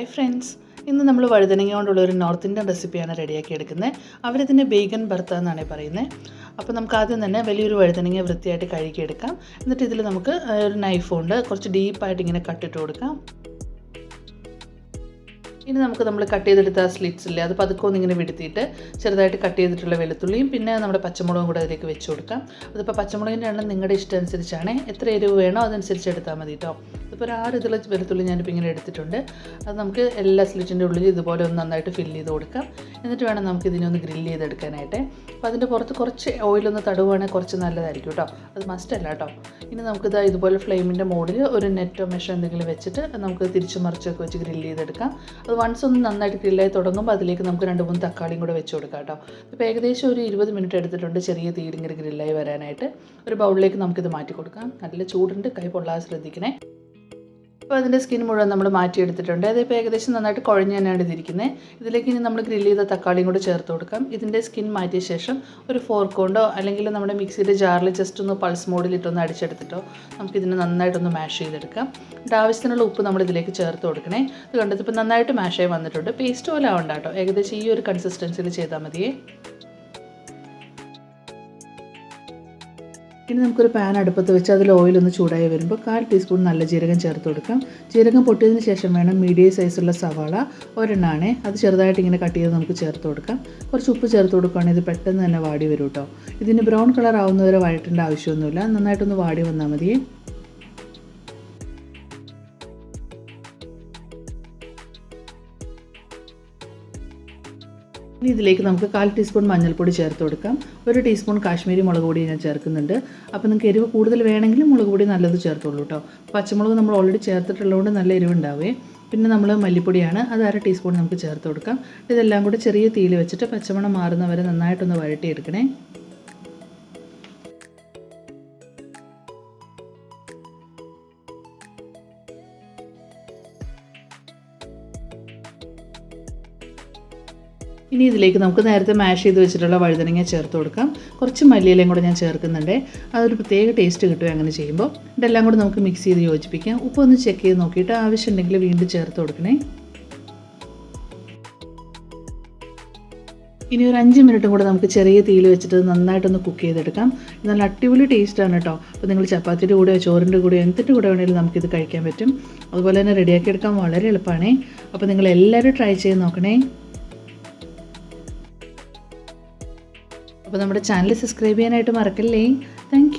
Hi friends ഇന്ന് നമ്മൾ വഴുതനങ്ങ കൊണ്ടുള്ള ഒരു നോർത്ത് ഇന്ത്യൻ റെസിപ്പിയാണ് റെഡിയാക്കി എടുക്കുന്നത്. അവരിതിന്റെ ബേഗൻ ഭർത്ത എന്നാണ് പറയുന്നത് അപ്പോൾ നമുക്ക് ആദ്യം തന്നെ വലിയൊരു വഴുതനങ്ങ വൃത്തിയായിട്ട് കഴുകിയെടുക്കാം. എന്നിട്ട് ഇതിൽ നമുക്ക് ഒരു നൈഫ് കൊണ്ട് കുറച്ച് ഡീപ്പായിട്ട് ഇങ്ങനെ കട്ടിട്ട് കൊടുക്കാം. ഇനി നമുക്ക് നമ്മൾ കട്ട് ചെയ്തെടുത്ത സ്ലിറ്റ്സ് ഇല്ലേ അത് പതുക്കെ ഒന്ന് ഇങ്ങനെ വിടുത്തിയിട്ട് ചെറുതായിട്ട് കട്ട് ചെയ്തിട്ടുള്ള വെളുത്തുള്ളിയും പിന്നെ നമ്മുടെ പച്ചമുളകും കൂടെ അതിലേക്ക് വെച്ച് കൊടുക്കാം. അതിപ്പോൾ പച്ചമുളകിന്റെ എണ്ണം നിങ്ങളുടെ ഇഷ്ടം അനുസരിച്ചാണ് എത്ര എരിവ് വേണോ അതനുസരിച്ച് എടുത്താൽ മതി കേട്ടോ ഇപ്പോൾ ഒരു ആറ് ഇതിലെ വെളുത്തുള്ളി ഞാനിപ്പോൾ ഇങ്ങനെ എടുത്തിട്ടുണ്ട്. അത് നമുക്ക് എല്ലാ സ്ലിറ്റിന്റെ ഉള്ളിൽ ഇതുപോലെ ഒന്ന് നന്നായിട്ട് ഫില്ല് ചെയ്ത് കൊടുക്കാം. എന്നിട്ട് വേണം നമുക്ക് ഇതിനെ ഒന്ന് ഗ്രില്ല് ചെയ്തെടുക്കാനായിട്ട്. അപ്പോൾ അതിന്റെ പുറത്ത് കുറച്ച് ഓയിലൊന്ന് തടവുകയാണെങ്കിൽ കുറച്ച് നല്ലതായിരിക്കും കേട്ടോ. അത് മസ്റ്റ് അല്ല കേട്ടോ. ഇനി നമുക്കിത് ഇതുപോലെ ഫ്ലെയിമിന്റെ മോഡിൽ ഒരു നെറ്റോ മെഷോ എന്തെങ്കിലും വെച്ചിട്ട് നമുക്ക് തിരിച്ച് മറിച്ചൊക്കെ വെച്ച് ഗ്രില്ല് ചെയ്തെടുക്കാം. അത് വൺസ് ഒന്ന് നന്നായിട്ട് ഗ്രില്ലായി തുടങ്ങുമ്പോൾ അതിലേക്ക് നമുക്ക് രണ്ട് മൂന്ന് തക്കാളിയും കൂടെ വെച്ച് കൊടുക്കാം കേട്ടോ. ഇപ്പോൾ ഏകദേശം ഒരു ഇരുപത് മിനിറ്റ് എടുത്തിട്ടുണ്ട് ചെറിയ തീരിങ്ങനെ ഗ്രില്ലായി വരാനായിട്ട്. ഒരു ബൗളിലേക്ക് നമുക്കിത് മാറ്റി കൊടുക്കാം. നല്ല ചൂടുണ്ട്. കൈ പൊള്ളാതെ ശ്രദ്ധിക്കണേ. അപ്പോൾ അതിന്റെ സ്കിൻ മുഴുവൻ നമ്മൾ മാറ്റിയെടുത്തിട്ടുണ്ട്. അതിപ്പോൾ ഏകദേശം നന്നായിട്ട് കുഴഞ്ഞ് തന്നെയാണ് ഇതിരിക്കുന്നത് ഇതിലേക്ക് ഇനി നമ്മൾ ഗ്രില്ല് ചെയ്ത തക്കാളിയും കൂടെ ചേർത്ത് കൊടുക്കാം. ഇതിന്റെ സ്കിൻ മാറ്റിയ ശേഷം ഒരു ഫോർക്ക് കൊണ്ടോ അല്ലെങ്കിൽ നമ്മുടെ മിക്സിയുടെ ജാറിൽ ജസ്റ്റ് ഒന്ന് പൾസ് മോഡിലിട്ടൊന്ന് അടിച്ചെടുത്തിട്ടോ നമുക്കിതിനെ നന്നായിട്ടൊന്ന് മാഷ് ചെയ്തെടുക്കാം. എന്നിട്ട് ആവശ്യത്തിനുള്ള ഉപ്പ് നമ്മൾ ഇതിലേക്ക് ചേർത്ത് കൊടുക്കണേ. ഇത് കണ്ടത് ഇപ്പോൾ നന്നായിട്ട് മാഷായി വന്നിട്ടുണ്ട്. പേസ്റ്റ് പോലെ ആവണ്ട കേട്ടോ. ഏകദേശം ഈ ഒരു കൺസിസ്റ്റൻസിയിൽ ചെയ്താൽ മതിയേ. ഇനി നമുക്കൊരു പാൻ അടുപ്പത്ത് വെച്ച് അതിൽ ഓയിൽ ഒന്ന് ചൂടായി വരുമ്പോൾ കാൽ ടീസ്പൂൺ നല്ല ജീരകം ചേർത്ത് കൊടുക്കാം. ജീരകം പൊട്ടിയതിന് ശേഷം വേണം മീഡിയം സൈസുള്ള സവാള ഒരെണ്ണാണേ. അത് ചെറുതായിട്ട് ഇങ്ങനെ കട്ട് ചെയ്ത് നമുക്ക് ചേർത്ത് കൊടുക്കാം. കുറച്ച് ഉപ്പ് ചേർത്ത് കൊടുക്കുകയാണെങ്കിൽ ഇത് പെട്ടെന്ന് തന്നെ വാടി വരും കേട്ടോ ഇതിന് ബ്രൗൺ കളർ ആവുന്നവരെ വഴറ്റേണ്ട ആവശ്യമൊന്നുമില്ല. നന്നായിട്ടൊന്ന് വാടി വന്നാൽ മതിയേ ഇനി ഇതിലേക്ക് നമുക്ക് കാൽ ടീസ്പൂൺ മഞ്ഞൾപ്പൊടി ചേർത്ത് കൊടുക്കാം. ഒരു ടീസ്പൂൺ കാശ്മീരി മുളക് പൊടി ഞാൻ ചേർക്കുന്നുണ്ട്. അപ്പോൾ നിങ്ങൾക്ക് എരിവ് കൂടുതൽ വേണമെങ്കിൽ മുളക് പൊടി നല്ലത് ചേർത്തോളൂ കേട്ടോ പച്ചമുളക് നമ്മൾ ഓൾറെഡി ചേർത്തിട്ടുള്ളതുകൊണ്ട് നല്ല എരിവുണ്ടാവേ. പിന്നെ നമ്മൾ മല്ലിപ്പൊടിയാണ് അത് അര ടീസ്പൂൺ നമുക്ക് ചേർത്ത് കൊടുക്കാം. ഇതെല്ലാം കൂടി ചെറിയ തീയിൽ വെച്ചിട്ട് പച്ചമണം മാറുന്നവരെ നന്നായിട്ടൊന്ന് വഴട്ടിയെടുക്കണേ ഇനി ഇതിലേക്ക് നമുക്ക് നേരത്തെ മാഷ് ചെയ്ത് വെച്ചിട്ടുള്ള വഴുതനങ്ങ ചേർത്ത് കൊടുക്കാം. കുറച്ച് മല്ലിയിലയും കൂടെ ഞാൻ ചേർക്കുന്നുണ്ട്. അതൊരു പ്രത്യേക ടേസ്റ്റ് കിട്ടും അങ്ങനെ ചെയ്യുമ്പോൾ. ഇതെല്ലാം കൂടെ നമുക്ക് മിക്സ് ചെയ്ത് യോജിപ്പിക്കാം. ഉപ്പ് ഒന്ന് ചെക്ക് ചെയ്ത് നോക്കിയിട്ട് ആവശ്യമുണ്ടെങ്കിൽ വീണ്ടും ചേർത്ത് കൊടുക്കണേ. ഇനി ഒരു അഞ്ച് മിനിറ്റും കൂടെ നമുക്ക് ചെറിയ തീയിൽ വെച്ചിട്ട് നന്നായിട്ടൊന്ന് കുക്ക് ചെയ്തെടുക്കാം. നല്ല അടിപൊളി ടേസ്റ്റാണ് കേട്ടോ അപ്പോൾ നിങ്ങൾ ചപ്പാത്തിയുടെ കൂടെയോ ചോറിന്റെ കൂടെയോ എന്തിന്റെ കൂടെ വേണമെങ്കിലും നമുക്കിത് കഴിക്കാൻ പറ്റും. അതുപോലെ തന്നെ റെഡിയാക്കി എടുക്കാൻ വളരെ എളുപ്പമാണേ അപ്പോൾ നിങ്ങൾ എല്ലാവരും ട്രൈ ചെയ്ത് നോക്കണേ. അപ്പോൾ നമ്മുടെ ചാനൽ സബ്സ്ക്രൈബ് ചെയ്യാനായിട്ട് മറക്കല്ലേ? താങ്ക്